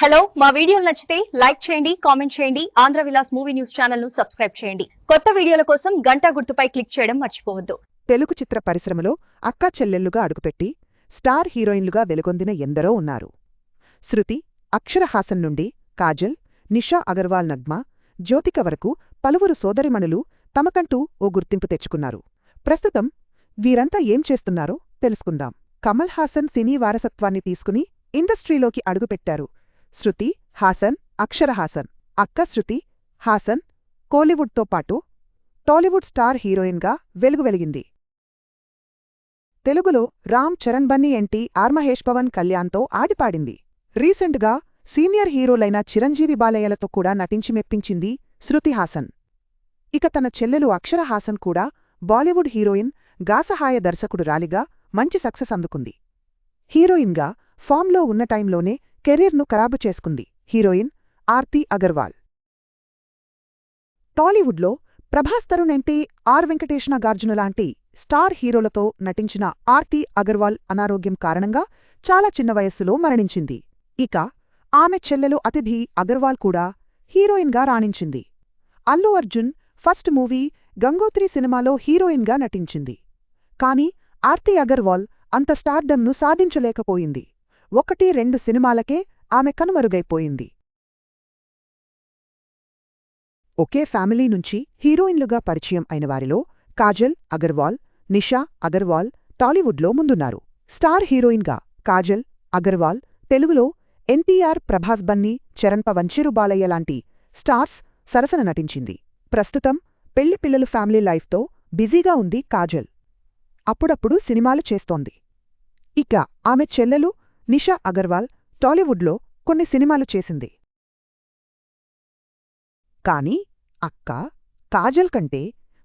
Hello మా వీడియోలు నచ్చితే లైక్ చేయండి కామెంట్ చేయండి ఆంధ్ర విలాస్ మూవీ న్యూస్ ఛానల్ను సబ్స్క్రైబ్ చేయండి. కొత్త వీడియోల కోసం గంటా గుర్తుపై క్లిక్ చేయడం మర్చిపోవద్దు. తెలుగు చిత్ర పరిశ్రమలో అక్కా చెల్లెళ్ళుగా అడుగుపెట్టి స్టార్ హీరోయిన్లుగా వెలుగొందిన ఎందరో ఉన్నారు. శృతి అక్షరహాసన్ నుండి కాజల్ నిషా అగర్వాల్ నగ్మా జ్యోతిక వరకు పలువురు సోదరిమణులు తమకంటూ ఓ గుర్తింపు తెచ్చుకున్నారు. ప్రస్తుతం వీరంతా ఏం చేస్తున్నారో తెలుసుకుందాం. కమల్ హాసన్ సినీ వారసత్వాన్ని తీసుకుని ఇండస్ట్రీలోకి అడుగుపెట్టారు శృతి హాసన్ అక్షర హాసన్ అక్క శృతి హాసన్ కోలీవుడ్తో పాటు టాలీవుడ్ స్టార్ హీరోయిన్గా వెలుగు వెలిగింది. తెలుగులో Ram Charan Bunny N T R Mahesh Pawan కళ్యాణ్తో ఆడిపాడింది. రీసెంట్గా సీనియర్ హీరోలైన చిరంజీవి బాలయ్యలతో కూడా నటించి మెప్పించింది శృతి హాసన్. ఇక తన చెల్లెలు అక్షర హాసన్ కూడా బాలీవుడ్ హీరోయిన్ గాసహాయ దర్శకుడు రాలిగా మంచి సక్సెస్ అందుకుంది. హీరోయిన్గా ఫామ్లో ఉన్న టైంలోనే కెరీర్ను ఖరాబు చేసుకుంది. హీరోయిన్ ఆర్తి అగర్వాల్. టాలీవుడ్లో Prabhas Tarun N T R Venkatesh Nagarjuna లాంటి స్టార్ హీరోలతో నటించిన ఆర్తి అగర్వాల్ అనారోగ్యం కారణంగా చాలా చిన్న వయస్సులో మరణించింది. ఇక ఆమె చెల్లెలు అతిథి అగర్వాల్ కూడా హీరోయిన్గా రాణించింది. అల్లు అర్జున్ ఫస్ట్ మూవీ గంగోత్రి సినిమాలో హీరోయిన్గా నటించింది. కాని ఆర్తి అగర్వాల్ అంత స్టార్డమ్ను సాధించలేకపోయింది. ఒకటి రెండు సినిమాలకే ఆమె కనుమరుగైపోయింది. ఒకే ఫ్యామిలీ నుంచి హీరోయిన్లుగా పరిచయం అయిన వారిలో కాజల్ అగర్వాల్ నిషా అగర్వాల్ టాలీవుడ్లో ముందున్నారు. స్టార్ హీరోయిన్గా కాజల్ అగర్వాల్ తెలుగులో ఎన్టీఆర్ ప్రభాస్ బన్నీ చరణ్ పవంచిరు బాలయ్య లాంటి స్టార్స్ సరసన నటించింది. ప్రస్తుతం పెళ్ళి పిల్లలు ఫ్యామిలీ లైఫ్తో బిజీగా ఉంది కాజల్. అప్పుడప్పుడు సినిమాలు చేస్తోంది. ఇక ఆమె చెల్లెలు నిషా అగర్వాల్ టాలీవుడ్లో కొన్ని సినిమాలు చేసింది. కాని అక్క కాజల్ కంటే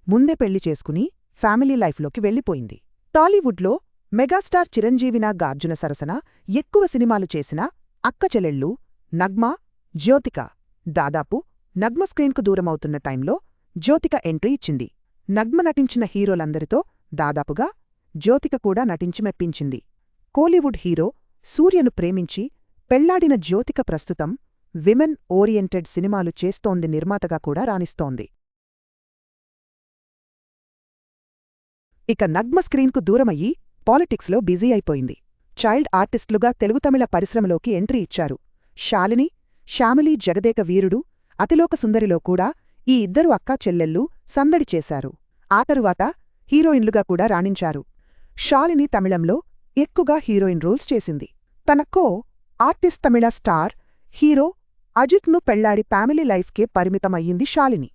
ముందే పెళ్ళి చేసుకుని ఫ్యామిలీ లైఫ్లోకి వెళ్ళిపోయింది. టాలీవుడ్లో మెగాస్టార్ చిరంజీవిన గార్జున సరసన ఎక్కువ సినిమాలు చేసిన అక్క చెల్లెళ్ళు నగ్మా జ్యోతిక. దాదాపు నగ్మ స్క్రీన్కు దూరమవుతున్న టైంలో జ్యోతిక ఎంట్రీ ఇచ్చింది. నగ్మ నటించిన హీరోలందరితో దాదాపుగా జ్యోతిక కూడా నటించి మెప్పించింది. కోలీవుడ్ హీరో సూర్యను ప్రేమించి పెళ్ళాడిన జ్యోతిక ప్రస్తుతం విమెన్ ఓరియెంటెడ్ సినిమాలు చేస్తోంది నిర్మాతగా కూడా రాణిస్తోంది. ఇక నగ్మ స్క్రీన్కు దూరమయ్యి పాలిటిక్స్లో బిజీ అయిపోయింది. చైల్డ్ ఆర్టిస్టులుగా తెలుగు తమిళ పరిశ్రమలోకి ఎంట్రీ ఇచ్చారు. శాలిని శ్యామిలి జగదేక వీరుడు అతిలోక సుందరిలో కూడా ఈ ఇద్దరు అక్కా చెల్లెళ్ళు సందడి చేశారు. ఆ తరువాత హీరోయిన్లుగా కూడా రాణించారు. షాలిని తమిళంలో ఎక్కువగా హీరోయిన్ రోల్స్ చేసింది. తన co artist Tamil star hero అజిత్ను పెళ్ళాడి ఫ్యామిలీ లైఫ్కే పరిమితమయ్యింది శాలిని.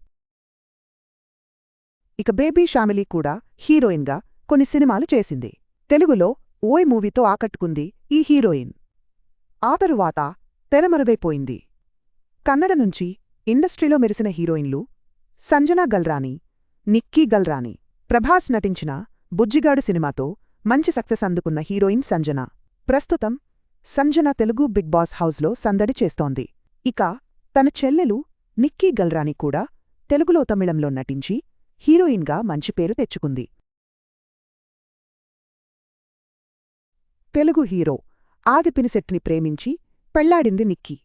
ఇక బేబీ షామిలీ కూడా హీరోయిన్గా కొన్ని సినిమాలు చేసింది. తెలుగులో ఓయ్ మూవీతో ఆకట్టుకుంది ఈ హీరోయిన్. ఆ తరువాత తెరమరుగైపోయింది కన్నడ నుంచి ఇండస్ట్రీలో మెరిసిన హీరోయిన్లు సంజనా గల్రాని నిక్కీ గల్రాని ప్రభాస్ నటించిన బుజ్జిగాడు సినిమాతో మంచి సక్సెస్ అందుకున్న హీరోయిన్ సంజన. ప్రస్తుతం సంజన తెలుగు బిగ్ బాస్ హౌస్లో సందడి చేస్తోంది. ఇక తన చెల్లెలు నిక్కీ గల్రాని కూడా తెలుగులో తమిళంలో నటించి హీరోయిన్గా మంచి పేరు తెచ్చుకుంది. తెలుగు హీరో ఆదిపినిశెట్టిని ప్రేమించి పెళ్ళాడింది నిక్కీ.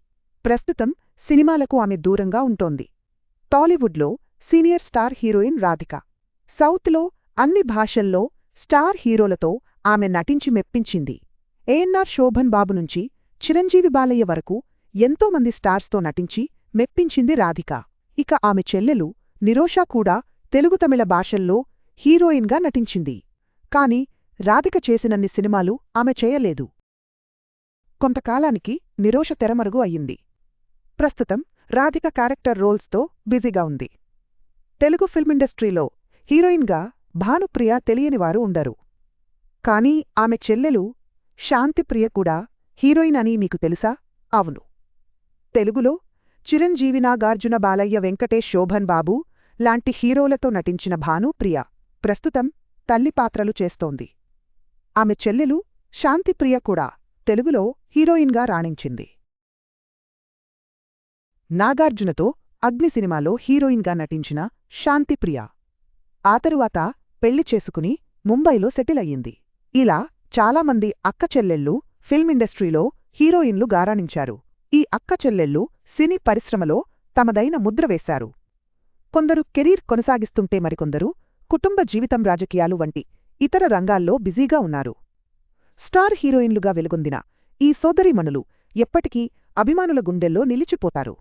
ప్రస్తుతం సినిమాలకు ఆమె దూరంగా ఉంటోంది. టాలీవుడ్లో సీనియర్ స్టార్ హీరోయిన్ రాధిక. సౌత్లో అన్ని భాషల్లో స్టార్ హీరోలతో ఆమె నటించి మెప్పించింది. ఏఎన్ఆర్ శోభన్ బాబు నుంచి చిరంజీవి బాలయ్య వరకు ఎంతోమంది స్టార్స్తో నటించి మెప్పించింది రాధిక. ఇక ఆమె చెల్లెలు నిరోషా కూడా తెలుగు తమిళ భాషల్లో హీరోయిన్గా నటించింది. కాని రాధిక చేసినన్ని సినిమాలు ఆమె చేయలేదు. కొంతకాలానికి నిరోష తెరమరుగు అయ్యింది. ప్రస్తుతం రాధిక క్యారెక్టర్ రోల్స్తో బిజీగా ఉంది. తెలుగు ఫిల్మ్ ఇండస్ట్రీలో హీరోయిన్గా భానుప్రియ తెలియనివారు ఉండరు. కానీ ఆమె చెల్లెలు శాంతిప్రియ కూడా హీరోయిన్ అని మీకు తెలుసా? అవును. తెలుగులో చిరంజీవి నాగార్జున బాలయ్య వెంకటేష్ శోభన్ బాబు లాంటి హీరోలతో నటించిన భానుప్రియ ప్రస్తుతం తల్లి పాత్రలు చేస్తోంది. ఆమె చెల్లెలు శాంతిప్రియ కూడా తెలుగులో హీరోయిన్గా రాణించింది. నాగార్జునతో అగ్ని సినిమాలో హీరోయిన్గా నటించిన శాంతిప్రియ ఆ తరువాత పెళ్ళి చేసుకుని ముంబైలో సెటిల్ అయ్యింది. ఇలా చాలామంది అక్క చెల్లెళ్ళు ఫిల్మ్ ఇండస్ట్రీలో హీరోయిన్లు గారాణించారు. ఈ అక్క చెల్లెళ్ళు సినీ పరిశ్రమలో తమదైన ముద్ర వేశారు. కొందరు కెరీర్ కొనసాగిస్తుంటే మరికొందరు కుటుంబ జీవితం రాజకీయాలు వంటి ఇతర రంగాల్లో బిజీగా ఉన్నారు. స్టార్ హీరోయిన్లుగా వెలుగొందిన ఈ సోదరీమణులు ఎప్పటికీ అభిమానుల గుండెల్లో నిలిచిపోతారు.